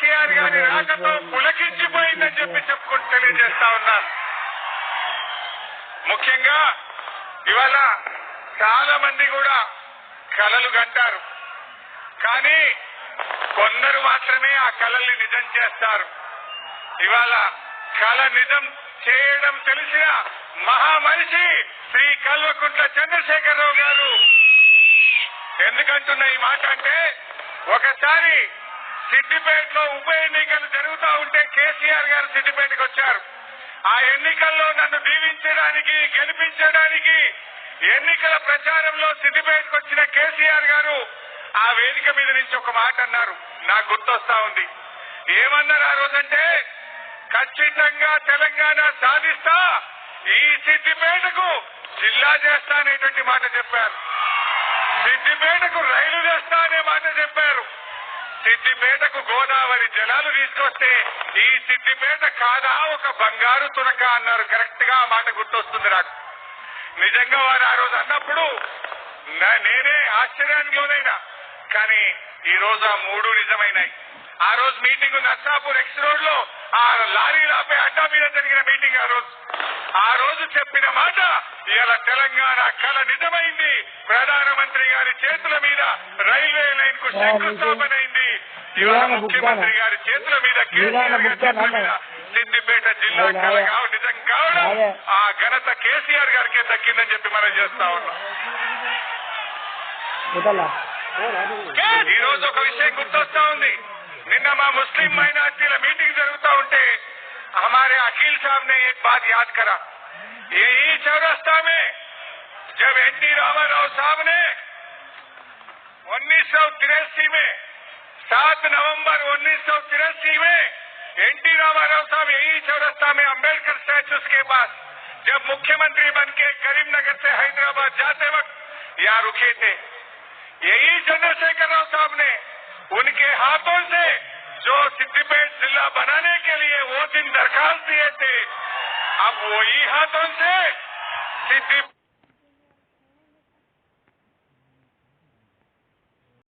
కేసీఆర్ గారి రాకతో పులకించిపోయిందని చెప్పి చెప్పుకుంటూ తెలియజేస్తా ఉన్నారు ముఖ్యంగా ఇవాళ చాలా మంది కూడా కలలు కంటారు. కానీ కొందరు మాత్రమే ఆ కళల్ని నిజం చేస్తారు. ఇవాళ కళ నిజం చేయడం తెలిసిన మహామనిషి శ్రీ కల్వకుంట్ల చంద్రశేఖరరావు గారు. ఎందుకంటున్న ఈ మాట అంటే ఒకసారి సిద్దిపేటలో ఉప ఎన్నికలు జరుగుతూ ఉంటే కేసీఆర్ గారు సిద్దిపేటకు వచ్చారు. ఆ ఎన్నికల్లో నన్ను దీవించడానికి గెలిపించడానికి ఎన్నికల ప్రచారంలో సిద్దిపేటకు వచ్చిన కేసీఆర్ గారు ఆ వేదిక మీద నుంచి ఒక మాట అన్నారు. నాకు గుర్తొస్తా ఉంది. ఏమన్నారు ఆ రోజంటే ఖచ్చితంగా తెలంగాణ సాధిస్తా ఈ సిద్దిపేటకు జిల్లా చేస్తా అనేటువంటి మాట చెప్పారు. సిద్దిపేటకు రైలు వేస్తా అనే మాట చెప్పారు. సిద్దిపేటకు గోదావరి జలాలు తీసుకొస్తే ఈ సిద్దిపేట కాదా ఒక బంగారు తునక అన్నారు. కరెక్ట్గా ఆ మాట గుర్తొస్తుంది నాకు. నిజంగా వారు ఆ రోజు అన్నప్పుడు నేనే ఆశ్చర్యానికి లోనైనా. కానీ ఈ రోజు ఆ మూడు నిజమైనాయి. ఆ రోజు మీటింగ్ నర్సాపూర్ ఎక్స్ రోడ్లో ఆ లారీలు ఆపే అడ్డా మీద జరిగిన మీటింగ్ ఆ రోజు. ఆ రోజు చెప్పిన మాట ఇవాళ తెలంగాణ కళ నిజమైంది. ప్రధానమంత్రి గారి చేతుల మీద రైల్వే లైన్కు శంకుస్థాపన ముఖ్యమంత్రి గారి చేతుల మీద కేసీఆర్ గారి చేతుల మీద సిద్దిపేట జిల్లా కళ కావ నిజం కావడం ఆ ఘనత కేసీఆర్ గారికి దక్కిందని చెప్పి మనం చేస్తా ఉన్నాం ఈ రోజు ఒక విషయం గుర్తొస్తా ఉంది నిన్న మా ముస్లిం మైనార్టీల మీటింగ్ జరుగుతా ఉంటే हमारे अकील साहब ने एक बात याद करा यही चौरस्ता में जब एन टी रामाराव साहब ने उन्नीस सौ तिरासी में सात नवंबर उन्नीस सौ तिरासी में एन टी रामाराव साहब यही चौरस्ता में अंबेडकर स्टैचूस के पास जब मुख्यमंत्री बन के करीमनगर से हैदराबाद जाते वक्त यहाँ रुके थे। यही चंद्रशेखर राव साहब ने उनके हाथों से जो सिद्धिपेट जिला बनाने के लिए वो दिन दरखास्त दिए थे, अब वही हाथों से सिद्धि